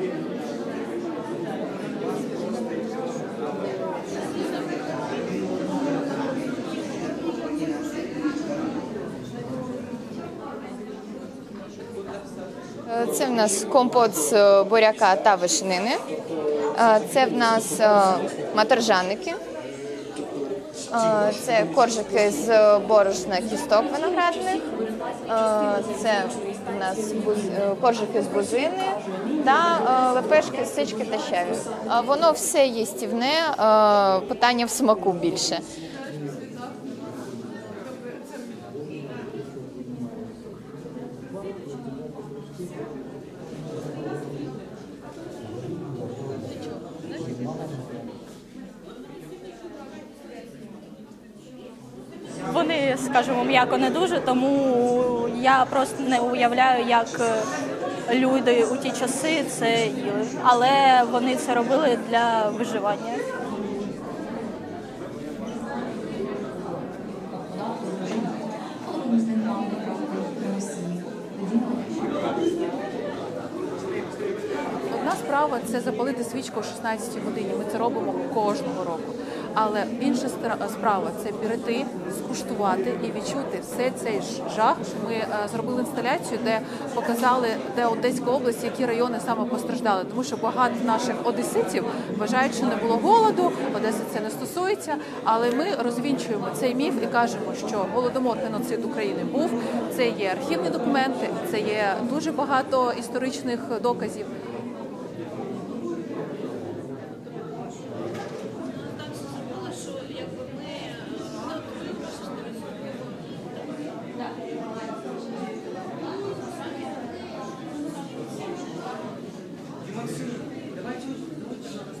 Е, Це в нас компот з е, буряка та вишнини. Е, Це в нас матержаники. Це коржики з борошна кісток виноградних. Це в нас е, коржики з бузини та е, лепешки сички та щаві. Воно все їстівне, е, питання в смаку більше. Скажімо, м'яко не дуже, тому я просто не уявляю, як е, люди у ті часи це їли. Але вони це робили для виживання. Одна справа це запалити свічку о 16 годині. Ми це робимо кожного року. Але інша стра- справа це прийти, скуштувати і відчути все цей жах. Ми е, зробили інсталяцію, де показали, де Одеська область, які райони саме постраждали, тому що багато наших одеситів вважають, що не було голоду, Одеси це не стосується. Але ми розвінчуємо цей міф і кажемо, що голодомор геноцид України був. Це є архівні документи, це є дуже багато історичних доказів. бачу,